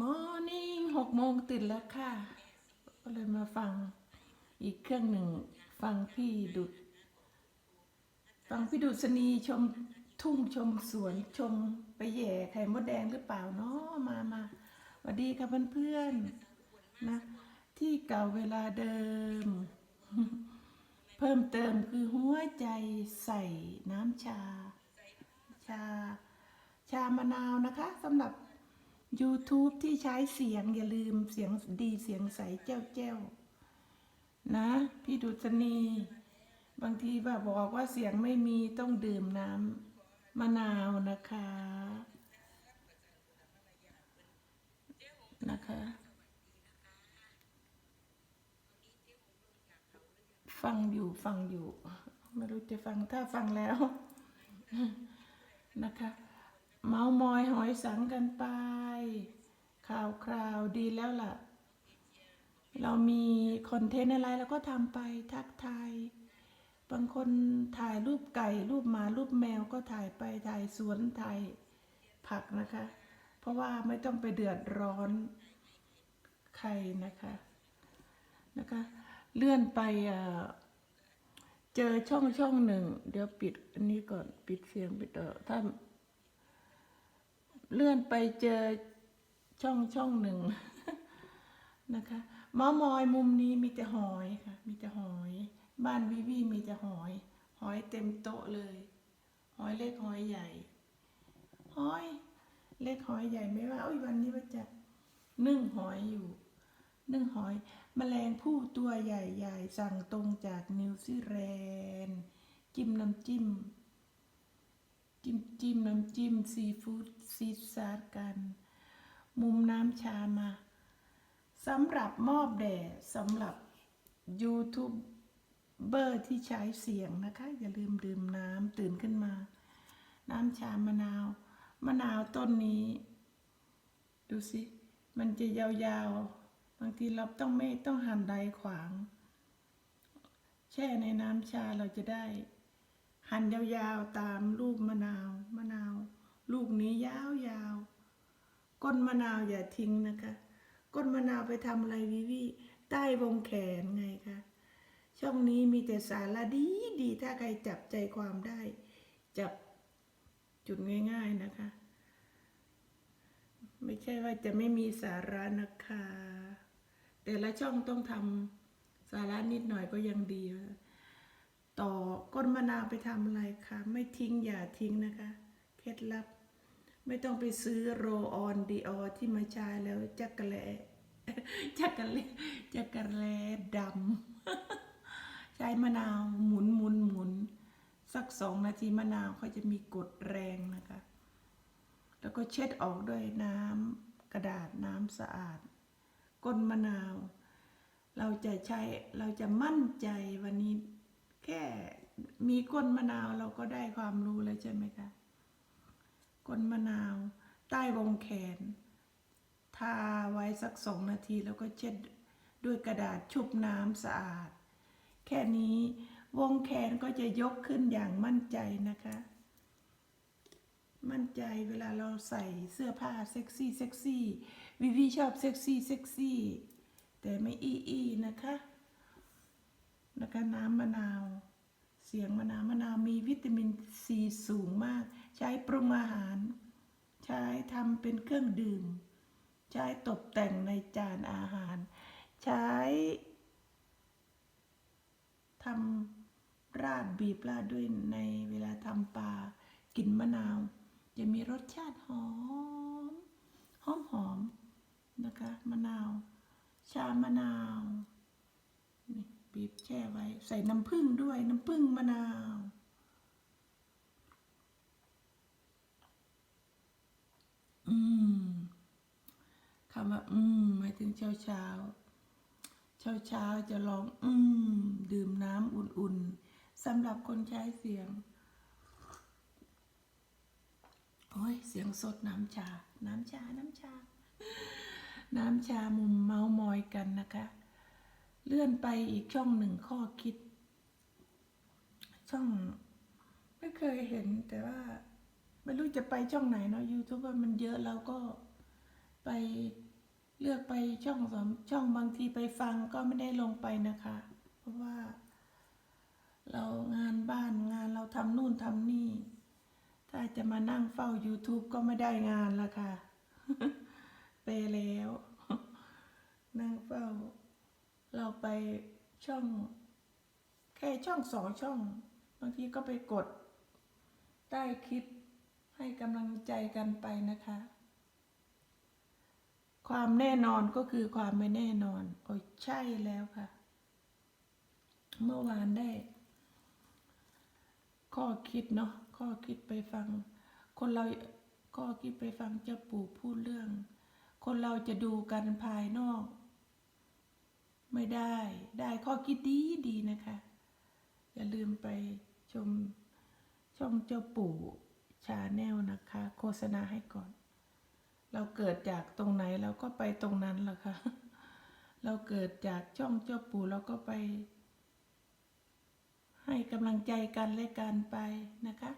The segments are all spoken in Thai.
มอร์นิ่งหกโมงตื่นแล้วค่ะ ก็เลยมาฟังอีกเครื่องหนึ่ง ฟังพี่ดุด ฟังพี่ดุษณีชมทุ่งชมสวนชมไปแหย่ไข่มดแดงหรือเปล่าเนาะมามาสวัสดีค่ะเพื่อนๆนะ ที่เก่าเวลาเดิม เพิ่มเติมคือหัวใจใส่น้ำชา ชา ชามะนาวนะคะสำหรับ YouTube ที่ใช้เสียงอย่าลืมเสียงดีเสียงใสแจ้วแจ้วๆนะ พี่ดุษณีบางทีว่าบอกว่าเสียงไม่มีต้องดื่มน้ำมะนาวนะคะ นะคะ ฟังอยู่ฟังอยู่ ไม่รู้จะฟังถ้าฟังแล้วนะคะ เมามอยหอยสังกันไป ข่าวคราวดีแล้วล่ะ เรามีคอนเทนต์อะไรเราก็ทำไปทักทาย บางคนถ่ายรูปไก่ รูปหมา รูปแมวก็ถ่ายไปถ่ายสวนถ่ายผักนะคะ เพราะว่าไม่ต้องไปเดือดร้อนใครนะคะนะคะเลื่อนไปเจอช่องช่องหนึ่ง เดี๋ยวปิดอันนี้ก่อนปิดเสียงปิดเออถ้า เลื่อนไปเจอช่องช่องหนึ่งนะคะมามอยมุมนี้มีแต่หอยค่ะ มีแต่หอย บ้านวิวีมีแต่หอย หอยเต็มโต๊ะเลย หอยเล็กหอยใหญ่ หอย เล็กหอยใหญ่ไม่ว่าอุ้ยวันนี้ว่าจะนึ่งหอยอยู่นึ่งหอยแมลงผู้ตัวใหญ่ๆ สั่งตรงจากนิวซีแลนด์จิ้มน้ำจิ้ม จิ้มจิ้มน้ำจิ้มซีฟู้ดซีซาร์กัน มุมน้ำชามาสำหรับมอบแด่สำหรับยูทูบเบอร์ที่ใช้เสียงนะคะ อย่าลืมดื่มน้ำตื่นขึ้นมา น้ำชามะนาว มะนาวต้นนี้ ดูสิ มันจะยาวๆ บางทีเราต้องไม่ต้องหั่นใดขวาง แช่ในน้ำชาเราจะได้ หั่นยาวๆตามรูปมะนาวมะนาว ลูกนี้ยาวๆก้นมะนาวอย่าทิ้งนะคะ ก้นมะนาวไปทำอะไรวิวิใต้วงแขนไงคะช่องนี้มีแต่สาระดีดีถ้าใครจับใจความได้ จับจุดง่ายๆนะคะ ไม่ใช่ว่าจะไม่มีสาระนะคะ แต่ละช่องต้องทำสาระนิดหน่อยก็ยังดี ต่อก้นมะนาวไปทำอะไรคะไม่ทิ้งอย่าทิ้งนะคะ เคล็ดลับ ไม่ต้องไปซื้อโรออนดีออที่มาใช้แล้วจักกะแลจักกะแลจักกะแลดำใช้มะนาวหมุนหมุนหมุนสักสองนาทีมะนาวเขาจะมีกดแรงนะคะ แล้วก็เช็ดออกด้วยน้ำกระดาษน้ำสะอาด ก้นมะนาว เราจะใช้เราจะมั่นใจวันนี้ แค่มีก้นมะนาวเราก็ได้ความรู้แล้วใช่ไหมคะก้นมะนาว ใต้วงแขน ทาไว้สักสองนาทีแล้วก็เช็ดด้วยกระดาษชุบน้ำสะอาด แค่นี้วงแขนก็จะยกขึ้นอย่างมั่นใจนะคะ มั่นใจเวลาเราใส่เสื้อผ้าเซ็กซี่เซ็กซี่วิวีชอบเซ็กซี่เซ็กซี่แต่ไม่อี้อีนะคะ นะคะน้ำมะนาว เสียงมะนาวมะนาวมีวิตามินซีสูงมาก ใช้ปรุงอาหาร ใช้ทำเป็นเครื่องดื่ม ใช้ตกแต่งในจานอาหาร ใช้ทำราดบีบราดด้วยในเวลาทำปลากลิ่นมะนาว จะมีรสชาติหอม หอมหอมนะคะมะนาว ชามะนาว บีบแช่ไว้ ใส่น้ำผึ้งด้วยน้ำผึ้งมะนาวอืมคำว่า อืมหมายถึงเช้าเช้าเช้าเช้าจะลอง อืม ดื่มน้ำอุ่นๆสำหรับคนใช้เสียง โอ้ย เสียงสดน้ำชา น้ำชา น้ำชา น้ำชามุมเมาส์มอยกันนะคะ เลื่อนไปอีกช่องหนึ่งข้อคิด ช่อง ไม่เคยเห็นแต่ว่า ไม่รู้จะไปช่องไหนเนาะยูทูบมันเยอะแล้วก็ไปเลือกไปช่องสามช่องบางทีไปฟังก็ไม่ได้ลงไปนะคะ เพราะว่า เรางานบ้านงานเราทำนู่นทำนี่ ถ้าจะมานั่งเฝ้า YouTube ก็ไม่ได้งานละค่ะ ไปแล้ว นั่งเฝ้า เราไปช่อง แค่ช่องสองช่อง บางทีก็ไปกด ใต้คลิปให้กำลังใจกันไปนะคะ ความแน่นอนก็คือความไม่แน่นอน โอ้ยใช่แล้วค่ะ เมื่อวานได้ ข้อคิดเนาะข้อคิดไปฟัง คนเราข้อคิดไปฟังเจ้าปู่พูดเรื่อง คนเราจะดูกันภายนอก ไม่ได้ได้ข้อคิดดีดีนะคะ อย่าลืมไปชมช่องเจ้าปู่ชาแนลนะคะ โฆษณาให้ก่อน เราเกิดจากตรงไหนเราก็ไปตรงนั้นแหละค่ะ เราเกิดจากช่องเจ้าปู่เราก็ไป ให้กำลังใจกันและกันไปนะคะ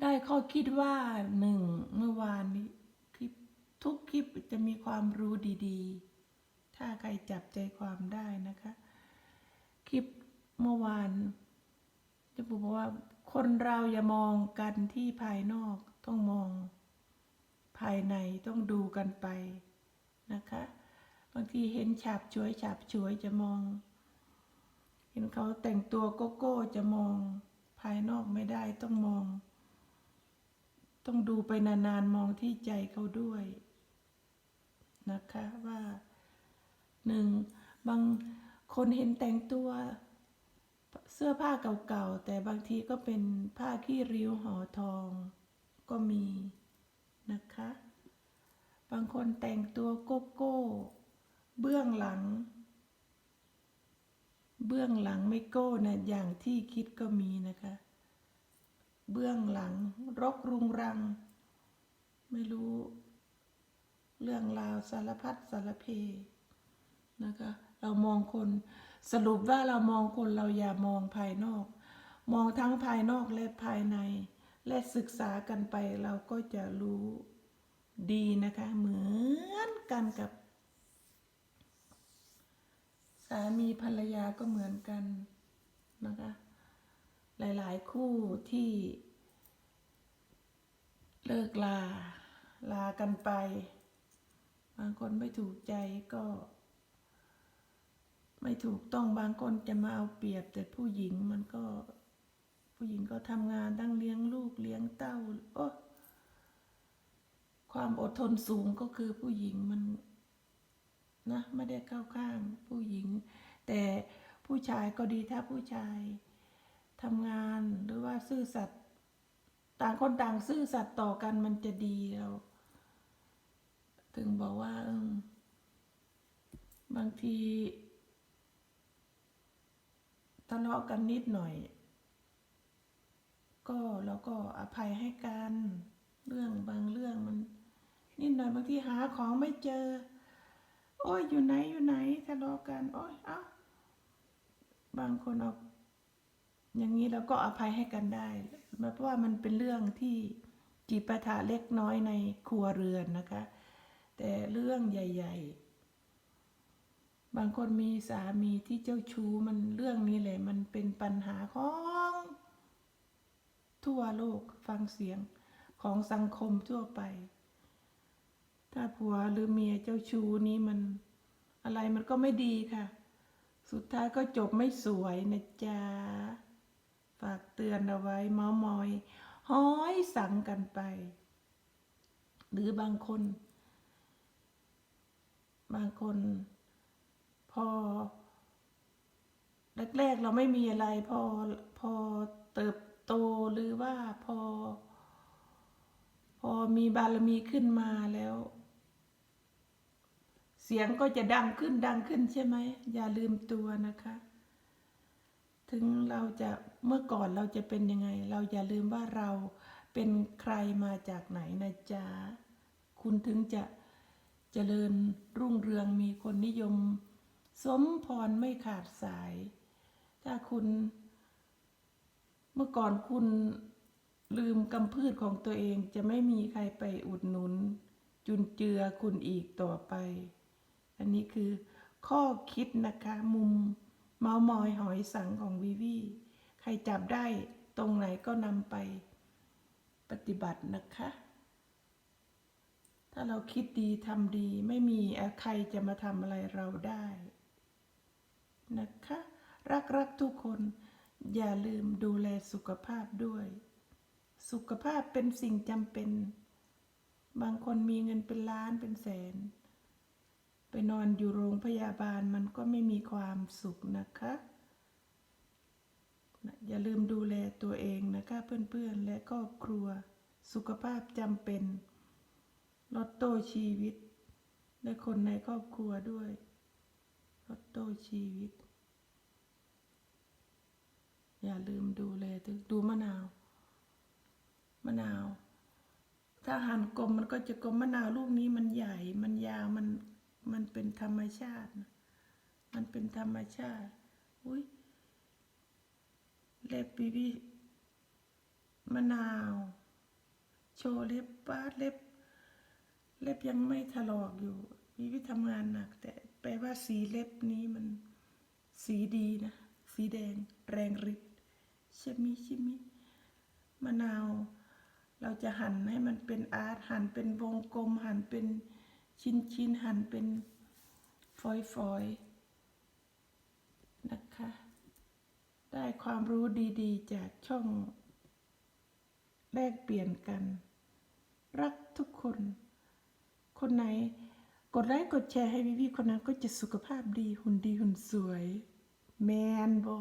ได้ข้อคิดว่าหนึ่งเมื่อวานนี้คลิปทุกคลิปจะมีความรู้ดี ๆ ถ้าใครจับใจความได้นะคะ คลิปเมื่อวานจะบอกว่าคนเราอย่ามองกันที่ภายนอกต้องมองภายในต้องดูกันไปนะคะ บางทีเห็นฉาบฉวยฉาบฉวยจะมอง เห็นเขาแต่งตัวโกโก้จะมองภายนอกไม่ได้ต้องมอง ต้องดูไปนานๆมองที่ใจเขาด้วยนะคะว่า หนึ่งบางคนเห็นแต่งตัวเสื้อผ้าเก่าๆ แต่บางทีก็เป็นผ้าขี้ริ้วห่อทองก็มีนะคะ บางคนแต่งตัวโกโก้ เบื้องหลัง เบื้องหลังไม่โก้นะอย่างที่คิดก็มีนะคะ เบื้องหลังรกรุงรัง ไม่รู้ เรื่องราวสารพัดสารเพ นะคะเรามองคนสรุปว่าเรามองคนเราอย่ามองภายนอก มองทั้งภายนอกและภายใน และศึกษากันไปเราก็จะรู้ดีนะคะ เหมือนกันกับ สามีภรรยาก็เหมือนกันนะคะ หลายๆ คู่ที่ เลิกลาลากันไป บางคนไม่ถูกใจก็ ไม่ถูกต้องบางคนจะมาเอาเปรียบ แต่ผู้หญิงมันก็ ผู้หญิงก็ทำงานตั้งเลี้ยงลูกเลี้ยงเต้าโอ้ความอดทนสูงก็คือผู้หญิงมันนะไม่ได้เข้าข้างผู้หญิง แต่ผู้ชายก็ดีถ้าผู้ชายทำงานหรือว่าซื่อสัตย์ต่างคนต่างซื่อสัตย์ต่อกันมันจะดีเรา ถึงบอกว่าบางที ทะเลาะกันนิดหน่อย ก็เราก็อภัยให้กันเรื่องบางเรื่องมัน นิดหน่อยบางทีหาของไม่เจอ โอ้ยอยู่ไหนอยู่ไหนทะเลาะกัน โอ้ยเอ้าบางคนเอาอย่างนี้เราก็อภัยให้กันได้เพราะว่ามันเป็นเรื่องที่จีบปะทะเล็กน้อยในครัวเรือนนะคะ แต่เรื่องใหญ่ ๆ บางคนมีสามีที่เจ้าชู้มันเรื่องนี้เลยมันเป็นปัญหาของ ทั่วโลกฟังเสียงของสังคมทั่วไป ถ้าผัวหรือเมียเจ้าชู้นี้มันอะไรมันก็ไม่ดีค่ะ สุดท้ายก็จบไม่สวยนะจ๊ะ ฝากเตือนเอาไว้เมามอย ห้อยสั่งกันไป หรือบางคน บางคน พอแรกๆเราไม่มีอะไร พอพอเติบโตหรือว่าพอ พอมีบารมีขึ้นมาแล้ว เสียงก็จะดังขึ้นดังขึ้นใช่ไหมอย่าลืมตัวนะคะ ถึงเราจะเมื่อก่อนเราจะเป็นยังไง เราอย่าลืมว่าเราเป็นใครมาจากไหนนะจ๊ะคุณถึงจะเจริญรุ่งเรืองมีคนนิยม สมพรไม่ขาดสาย ถ้าคุณ เมื่อก่อนคุณลืมกำพืชของตัวเองจะไม่มีใครไปอุดหนุน จุนเจือคุณอีกต่อไป อันนี้คือข้อคิดนะคะมุมเมามอยหอยสังของวิวีใครจับได้ตรงไหนก็นำไปปฏิบัตินะคะ ถ้าเราคิดดีทำดีไม่มีใครจะมาทำอะไรเราได้ นะคะ รักรักทุกคน อย่าลืมดูแลสุขภาพด้วย สุขภาพเป็นสิ่งจำเป็น บางคนมีเงินเป็นล้านเป็นแสน ไปนอนอยู่โรงพยาบาลมันก็ไม่มีความสุขนะคะอย่าลืมดูแลตัวเองนะคะเพื่อนๆและครอบครัว สุขภาพจำเป็นลดโตชีวิต และคนในครอบครัวด้วย ดโต้ชีวิต อย่าลืมดูแลตัวดูมะนาว มะนาว ถ้าหั่นกลมมันก็จะกลมมะนาวลูกนี้มันใหญ่ มันยาวมันมันเป็นธรรมชาติ มันเป็นธรรมชาติ อุ้ยเล็บบีบีมะนาว โชว์เล็บป้าเล็บ เล็บยังไม่ถลอกอยู่บีบีทำงานหนักแต่ แปลว่าสีเล็บนี้มันสีดีนะ สีแดงแรงฤทธิ์ใช่มิใช่มิมะนาว เราจะหั่นให้มันเป็นอาร์ตหั่นเป็นวงกลม หั่นเป็นชิ้นชิ้นหั่นเป็นฝอยฝอยนะคะ ได้ความรู้ดีๆ จากช่องแลกเปลี่ยนกัน รักทุกคน คนไหน กดไลค์กดแชร์ให้วิวีคนนั้นก็จะสุขภาพดีหุ่นดีหุ่นสวย แมนบอ